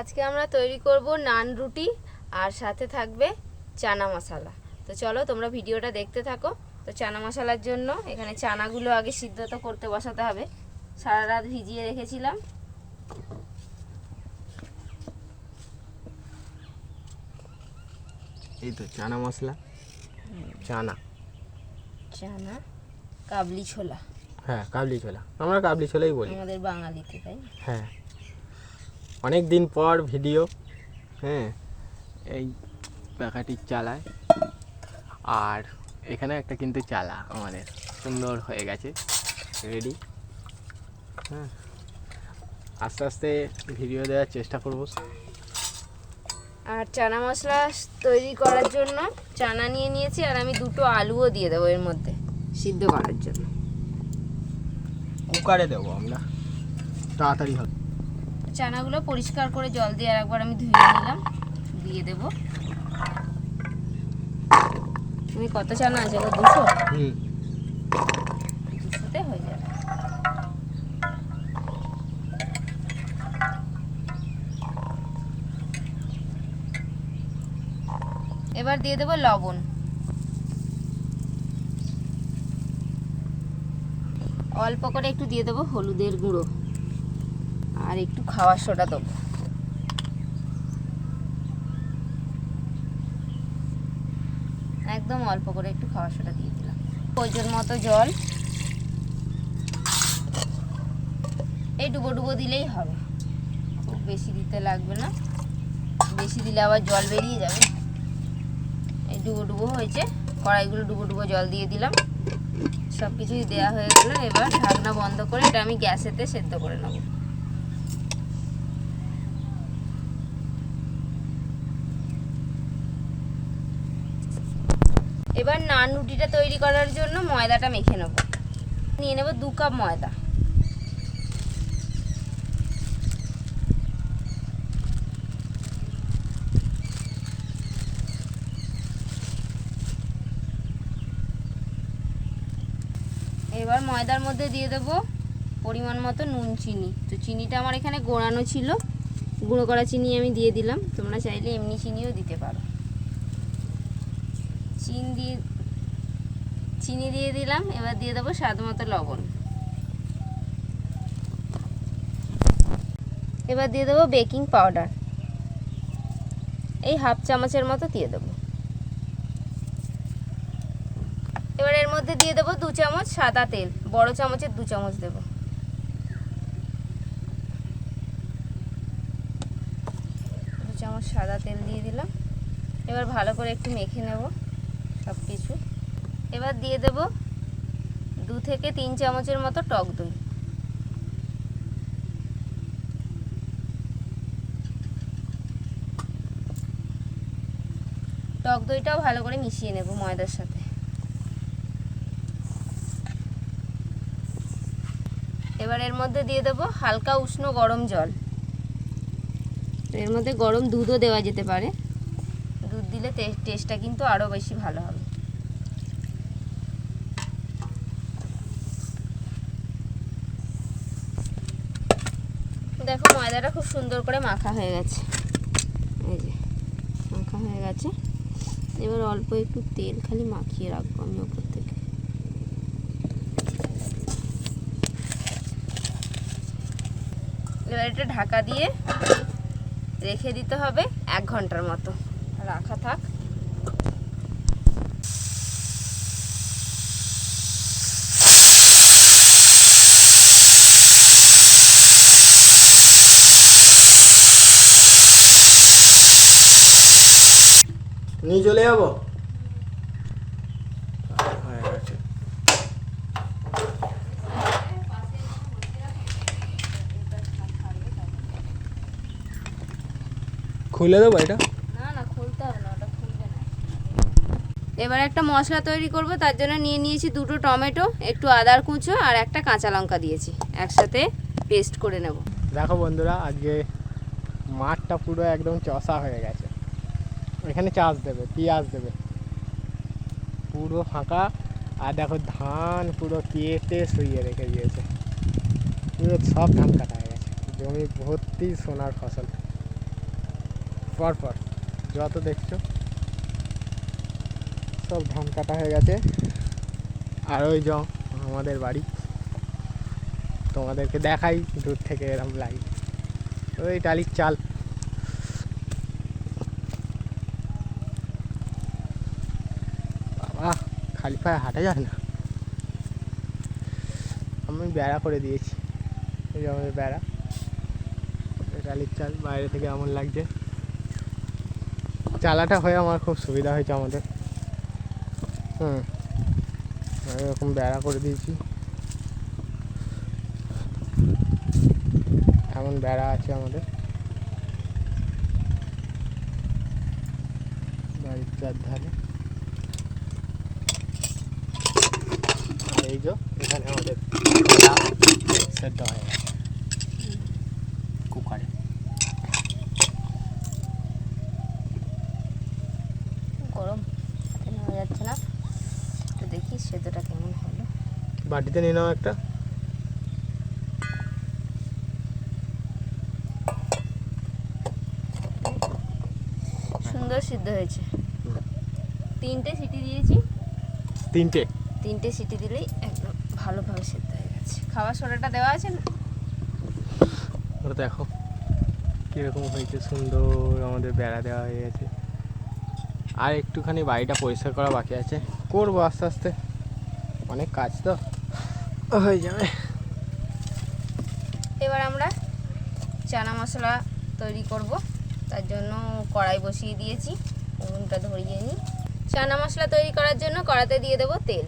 আজকে আমরা তৈরি করব নান রুটি আর সাথে থাকবে চানা মশলা। তো চলো তোমরা ভিডিওটা দেখতে থাকো। তো চানা মশলার জন্য এখানে চানাগুলো আগে সিদ্ধ তো করতে বসাতে হবে। সারা রাত ভিজিয়ে রেখেছিলাম। এই তো চানা মশলা চানা। চানা কাবলি ছোলা। হ্যাঁ কাবলি ছোলা। আমরা কাবলি ছোলাই বলি। আমাদের বাঙালিতে তাই হ্যাঁ। অনেক দিন পর ভিডিও হ্যাঁ এই প্যাকাটির চালায়। আর এখানে একটা কিন্তু চালা আমাদের সুন্দর হয়ে গেছে রেডি হ্যাঁ। আস্তে আস্তে ভিডিও দেওয়ার চেষ্টা করব। আর চানা মশলা তৈরি করার জন্য চানা নিয়ে নিয়েছি আর আমি দুটো আলুও দিয়ে দেবো এর মধ্যে সিদ্ধ করার জন্য। কুকারে দেবো আমরা তাড়াতাড়ি হবে। চানাগুলো পরিষ্কার করে জল দিয়ে আর একবার আমি ধুয়ে নিলাম। দিয়ে দেব। তুমি কত চানা আছে গো? দুশো? হুম। দুশোতে হয়ে যাবে। এবার দিয়ে দেবো লবণ। অল্প করে একটু দিয়ে দেবো হলুদের গুঁড়ো। আর একটু খাওয়ার সোডা দেবো। একদম অল্প করে একটু খাওয়ার সোডা দিয়ে দিলাম। প্রয়োজন মতো জল। এই ডুবো ডুবো দিলেই হবে। খুব বেশি দিতে লাগবে না। বেশি দিলে আবার জল বেরিয়ে যাবে। এই ডুবো ডুবো হয়েছে। কড়াইগুলো ডুবো ডুবো জল দিয়ে দিলাম। সব কিছুই দেওয়া হয়ে গেলো। এবার ঢাকনা বন্ধ করে এটা আমি গ্যাসেতে সেদ্ধ করে নেব। এবার নান রুটিটা তৈরি করার জন্য ময়দাটা মেখে নেব। নিয়ে নেব দু কাপ ময়দা। এবার ময়দার মধ্যে দিয়ে দেব পরিমাণ মতো নুন চিনি। তো চিনিটা আমার এখানে গোড়ানো ছিল। গুঁড়ো করা চিনি আমি দিয়ে দিলাম। তোমরা চাইলে এমনি চিনিও দিতে পারো। চিনি দিয়ে চিনি দিয়ে দিলাম। এবার দিয়ে দেবো স্বাদ মতো লবণ। এবার দিয়ে দেবো বেকিং পাউডার। এই হাফ চামচের মতো দিয়ে দেবো। এবার এর মধ্যে দিয়ে দেবো দু চামচ সাদা তেল। বড় চামচের দু চামচ দেবো। দু চামচ সাদা তেল দিয়ে দিলাম। এবার ভালো করে একটু মেখে নেব। সব কিছু এবার দিয়ে দেব দু থেকে তিন চামচের মতো টক দই। টক দইটাও ভালো করে মিশিয়ে নেব ময়দার সাথে। এবার এর মধ্যে দিয়ে দেব হালকা উষ্ণ গরম জল। এর মধ্যে গরম দুধও দেওয়া যেতে পারে। দুধ দিলে টেস্টটা কিন্তু আরও বেশি ভালো হবে। দেখো ময়দাটা খুব সুন্দর করে মাখা হয়ে গেছে। এই যে, মাখা হয়ে গেছে। এবার অল্প একটু তেল খালি মাখিয়ে রাখব আমি ওপর থেকে। এবার এটা ঢাকা দিয়ে রেখে দিতে হবে এক ঘণ্টার মতো। রাখা থাক। নিয়ে চলে যাব? হয়ে খুলে দেবো এটা না না খুলতে হবে না ওটা খুলবে না এবার একটা মশলা তৈরি করব, তার জন্য নিয়ে নিয়েছি দুটো টমেটো, একটু আদার কুঁচো আর একটা কাঁচা লঙ্কা দিয়েছি। একসাথে পেস্ট করে নেব। দেখো বন্ধুরা, আজকে মাঠটা পুরো একদম চষা হয়ে গেছে। এখানে চাষ দেবে, পেঁয়াজ দেবে। পুরো ফাঁকা। আর দেখো ধান পুরো কেটে শুইয়ে রেখে দিয়েছে। পুরো সব ধান কাটা হয়ে গেছে। জমি ভর্তি সোনার ফসল। পরপর, যত দেখছ। সব ধান কাটা হয়ে গেছে। আর ওই জ আমাদের বাড়ি। তোমাদেরকে দেখাই দূর থেকে এরকম লাগে ওই টালির চাল। বাবা, খালি পায়ে হাঁটা যায় না। আমি বেড়া করে দিয়েছি। এই যে আমাদের বেড়া। টালির চাল, বাইরে থেকে এমন লাগছে। চালাটা হয়ে আমার খুব সুবিধা হয়েছে আমাদের। আমি এরকম বেড়া করে দিয়েছি। এমন বেড়া আছে আমাদের। বাড়ির চারধারে। এই যে, এখানে আমাদের সেদ্ধ হয়ে কুকারে। গরম। যাচ্ছে না? দেখি সেদ্ধটা কেমন হলো? বাটিতে নিয়ে নাও একটা। সুন্দর সিদ্ধ হয়েছে। তিনটে সিটি দিয়েছি। তিনটে। তিনটে সিটি দিলেই একদম ভালোভাবে সিদ্ধ হয়ে গেছে। খাবার সোডাটা দেওয়া আছে না? ওটা দেখো। কীরকম হয়েছে সুন্দর আমাদের বেড়া দেওয়া হয়ে গেছে। আর একটুখানি বাড়িটা পরিষ্কার করা বাকি আছে। করব আস্তে আস্তে। অনেক কাজ তো। হয়ে যাবে। এবার আমরা চানা মশলা তৈরি করব। তার জন্য কড়াই বসিয়ে দিয়েছি উনুনটা ধরিয়ে নিই। চানা মশলা তৈরি করার জন্য কড়াতে দিয়ে দেবো তেল।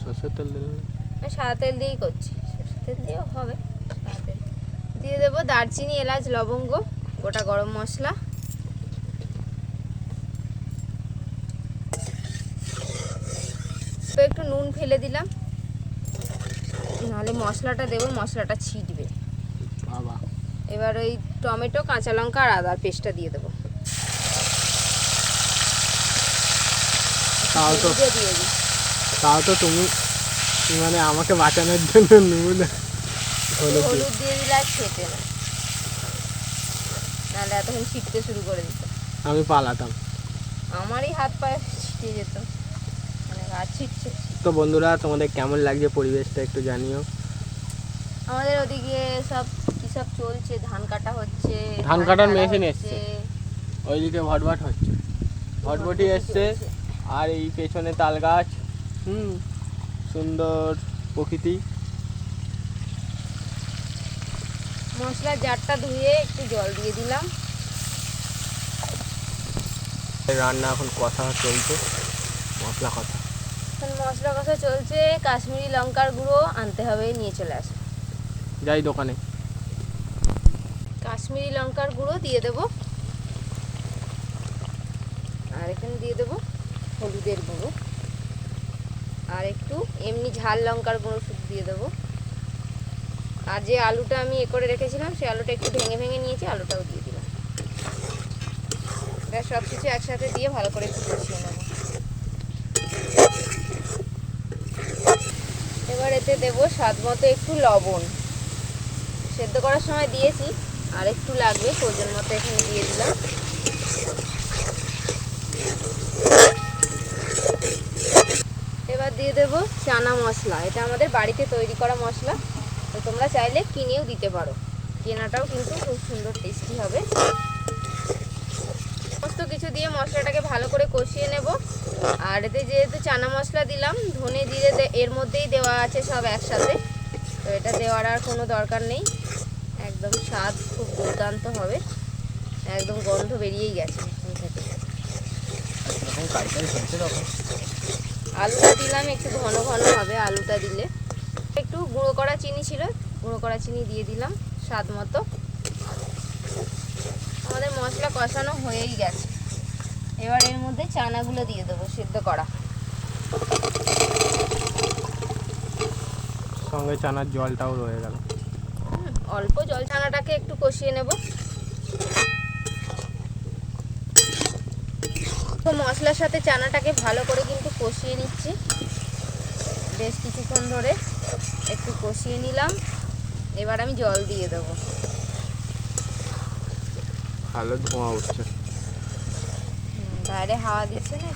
সরষের তেল দিলে সাদা তেল দিয়েই করছি। সরষের তেল দিয়েও হবে। সাদা তেল। দিয়ে দেবো দারচিনি এলাচ লবঙ্গ গোটা গরম মশলা। তো একটু নুন ফেলে দিলাম। নাহলে মশলাটা দেবো মশলাটা ছিটবে। বাবা। এবার ওই টমেটো কাঁচা লঙ্কা আর আদার পেস্টটা দিয়ে দেবো। তাও তো তাও তো তুমি মানে আমাকে বাঁচানোর জন্য নুন হলো হলুদ দিয়ে দিলে আর খেতে না। নাহলে এতক্ষণ ছিটতে শুরু করে দিত। আমি পালাতাম। আমারই হাত পায়ে ছিটে যেত। তো বন্ধুরা তোমাদের কেমন লাগছে পরিবেশটা একটু জানিও। আমাদের ওদিকে সব কি সব চলছে? ধান কাটা হচ্ছে ধান কাটার মেশিন এসছে। ওইদিকে ভটভট হচ্ছে। ভটভটি এসছে। আর এই পেছনে তাল গাছ। হুম। সুন্দর প্রকৃতি। মশলার জারটা ধুয়ে একটু জল দিয়ে দিলাম। রান্না এখন কথা চলছে। মশলা কথা। এখন মশলা কষা চলছে কাশ্মীরি লঙ্কার গুঁড়ো আনতে হবে নিয়ে চলে আসে। যাই দোকানে। কাশ্মীরি লঙ্কার গুঁড়ো দিয়ে দেব। আর এখানে দিয়ে দেব হলুদের গুঁড়ো। আর একটু এমনি ঝাল লঙ্কার গুঁড়ো শুধু দিয়ে দেবো। আর যে আলুটা আমি এ করে রেখেছিলাম সেই আলুটা একটু ভেঙে ভেঙে নিয়েছি আলুটাও দিয়ে দিলাম। সব কিছু একসাথে দিয়ে ভালো করে একটু কষিয়ে নেব। এবার এতে দেবো স্বাদ মতো একটু লবণ। সেদ্ধ করার সময় দিয়েছি, আর একটু লাগবে, প্রয়োজন মতো এখানে দিয়ে দিলাম। এবার দিয়ে দেবো চানা মশলা। এটা আমাদের বাড়িতে তৈরি করা মশলা। তো তোমরা চাইলে কিনেও দিতে পারো। কেনাটাও কিন্তু খুব সুন্দর, টেস্টি হবে। কিছু দিয়ে মশলাটাকে ভালো করে কষিয়ে নেব। আর এতে যেহেতু চানা মশলা দিলাম ধনে জিরে এর মধ্যেই দেওয়া আছে সব একসাথে। তো এটা দেওয়ার আর কোনো দরকার নেই। একদম স্বাদ খুব দুর্দান্ত হবে। একদম গন্ধ বেরিয়েই গেছে আলুটা দিলাম একটু ঘন ঘন হবে আলুটা দিলে। একটু গুঁড়ো করা চিনি ছিল গুঁড়ো করা চিনি দিয়ে দিলাম স্বাদ মতো। আমাদের মশলা কষানো হয়েই গেছে। এবার এর মধ্যে চানাগুলো দিয়ে দেবো সেদ্ধ করা। সঙ্গে চানার জলটাও রয়ে গেল। অল্প জল চানাটাকে একটু কষিয়ে নেব। তো মশলার সাথে চানাটাকে ভালো করে কিন্তু কষিয়ে নিচ্ছি। বেশ কিছুক্ষণ ধরে একটু কষিয়ে নিলাম। এবার আমি জল দিয়ে দেবো। ভালো ধোঁয়া উঠছে। বাইরে হাওয়া দিচ্ছে না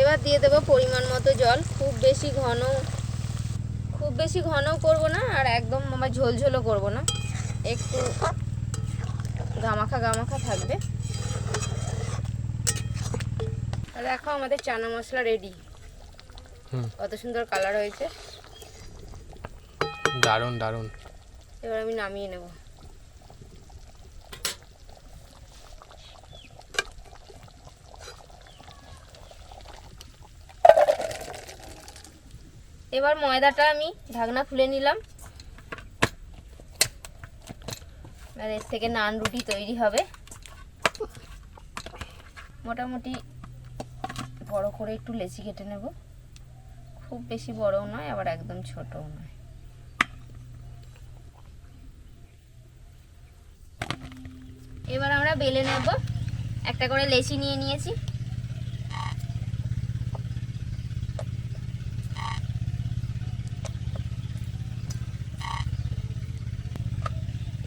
এবার দিয়ে দেবো পরিমাণ মতো জল। খুব বেশি ঘন খুব বেশি ঘনও করব না আর একদম আমার ঝোলঝোলও করব না। একটু গামাখা গামাখা থাকবে। দেখো আমাদের চানা মশলা রেডি হুম। কত সুন্দর কালার হয়েছে। দারুণ দারুণ। এবার আমি নামিয়ে নেব। এবার ময়দাটা আমি ঢাকনা খুলে নিলাম। আর এর থেকে নান রুটি তৈরি হবে। মোটামুটি বড় করে একটু লেচি কেটে নেব। খুব বেশি বড়ও নয়, আবার একদম ছোটও নয়। এবার আমরা বেলে নেব। একটা করে লেচি নিয়ে নিয়েছি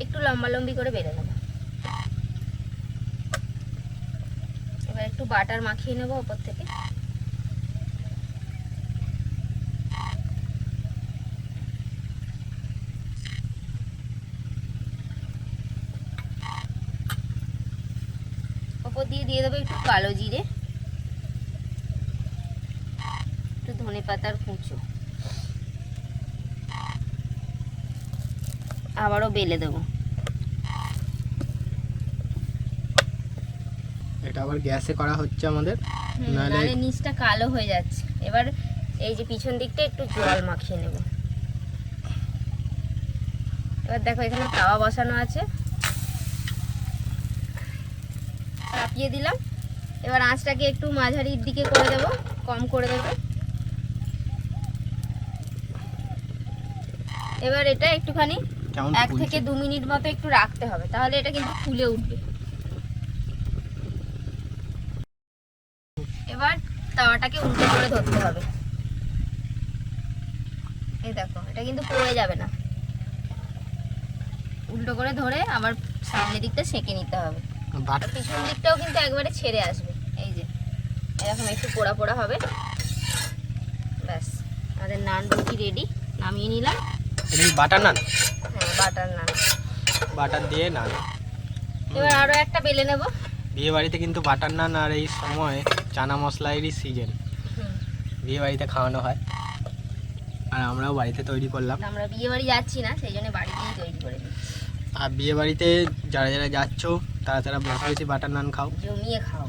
একটু লম্বা লম্বি করে বেলে নেব। এবার একটু বাটার মাখিয়ে নেব ওপর থেকে। ওপর দিয়ে দিয়ে দেবো একটু কালো জিরে, একটু ধনে পাতার কুঁচো। আবারও বেলে দেবো। এটা আবার গ্যাসে করা হচ্ছে আমাদের। নাহলে নিচটা কালো হয়ে যাচ্ছে। এবার এই যে পিছন দিকটা একটু জল মাখিয়ে নেব। এবার দেখো এখানে তাওয়া বসানো আছে। চাপিয়ে দিলাম। এবার আঁচটাকে একটু মাঝারির দিকে করে দেব কম করে দেব। এবার এটা একটুখানি এক থেকে দু মিনিট মতো একটু রাখতে হবে তাহলে এটা কিন্তু ফুলে উঠবে এবার তাওয়াটাকে উল্টো করে ধরতে হবে। এই দেখো এটা কিন্তু পড়ে যাবে না। উল্টো করে ধরে আবার সামনের দিকটা সেঁকে নিতে হবে। পিছন দিকটাও কিন্তু একবারে ছেড়ে আসবে। এই যে এরকম একটু পোড়া পোড়া হবে। ব্যাস আমাদের নান রুটি রেডি নামিয়ে নিলাম। বাটার নান? হ্যাঁ বাটার নান। বাটার দিয়ে নান। এবার আরও একটা বেলে নেব। বিয়ে বাড়িতে কিন্তু বাটার নান আর এই সময় চানা মশলারই সিজন। বিয়ে বাড়িতে খাওয়ানো হয়। আর আমরাও বাড়িতে তৈরি করলাম। আমরা বিয়ে বাড়ি যাচ্ছি না সেই জন্য বাড়িতেই তৈরি করে আর বিয়ে বাড়িতে যারা যারা যাচ্ছ তারা তারা বেশি বাটার নান খাও। জমিয়ে খাও।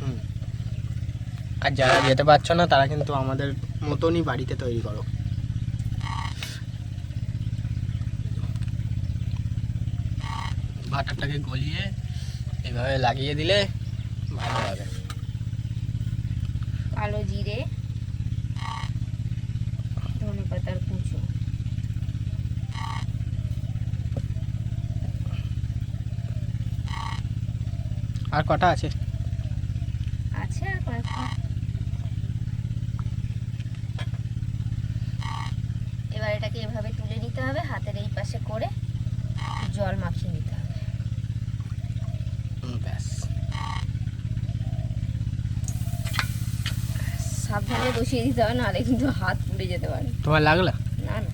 হুম। আর যারা যেতে পারছ না তারা কিন্তু আমাদের মতনই বাড়িতে তৈরি করো। বাটারটাকে গলিয়ে এভাবে লাগিয়ে দিলে ভালো হবে। কালো জিরে ধনে পাতার কুচো। আর কটা আছে? আছে আর কয়েকটা। এবার এটাকে এভাবে তুলে নিতে হবে হাতের এই পাশে করে জল মাখিয়ে নিতে হবে হুম, ব্যাস সাবধানে বসিয়ে দিতে হবে নাহলে কিন্তু হাত পুড়ে যেতে পারে। তোমার লাগল? না না।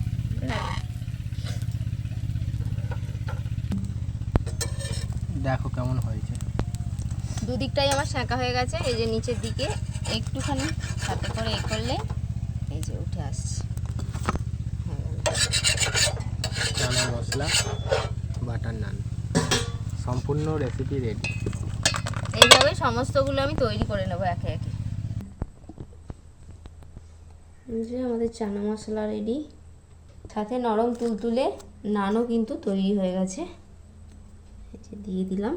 দেখো কেমন হয়েছে। দুদিকটাই আমার শাঁকা হয়ে গেছে এই যে নিচের দিকে একটুখানি হাতে করে এ করলে এই যে উঠে আসছে। চানা মশলা বাটার নান সম্পূর্ণ রেসিপি রেডি এইভাবে সমস্তগুলো আমি তৈরি করে নেব একে একে এই যে আমাদের চানা মশলা রেডি সাথে নরম তুলতুলে নানও কিন্তু তৈরি হয়ে গেছে। দিয়ে দিলাম।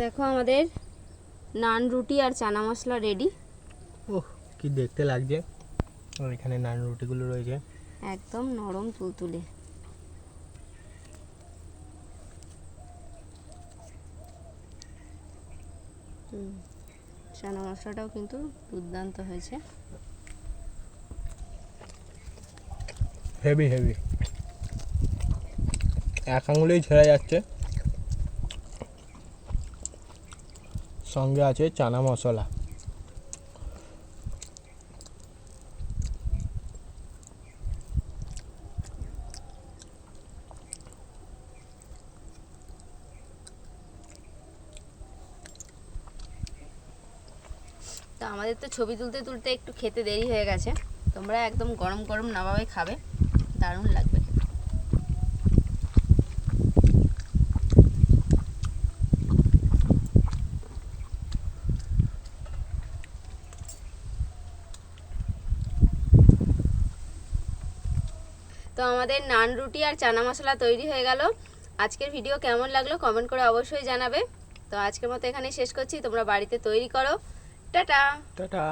দেখো আমাদের নান রুটি আর চানা মশলা রেডি ওহ কি দেখতে লাগছে। আর এখানে নান রুটিগুলো রয়েছে। একদম নরম তুলতুলে। চানা মশলাটাও কিন্তু দুর্দান্ত হয়েছে। হেভি হেভি এক আঙুলেই ছেড়ে যাচ্ছে। সঙ্গে আছে চানা মশলা তো আমাদের তো ছবি তুলতে তুলতে একটু খেতে দেরি হয়ে গেছে। তোমরা একদম গরম গরম নামাবে, খাবে। দারুণ লাগবে তো আমাদের নান রুটি আর চানা মশলা তৈরি হয়ে গেল। আজকের ভিডিও কেমন লাগল কমেন্ট করে অবশ্যই জানাবে। তো আজকের মতো এখানে শেষ করছি। তোমরা বাড়িতে তৈরি করো। Tata tata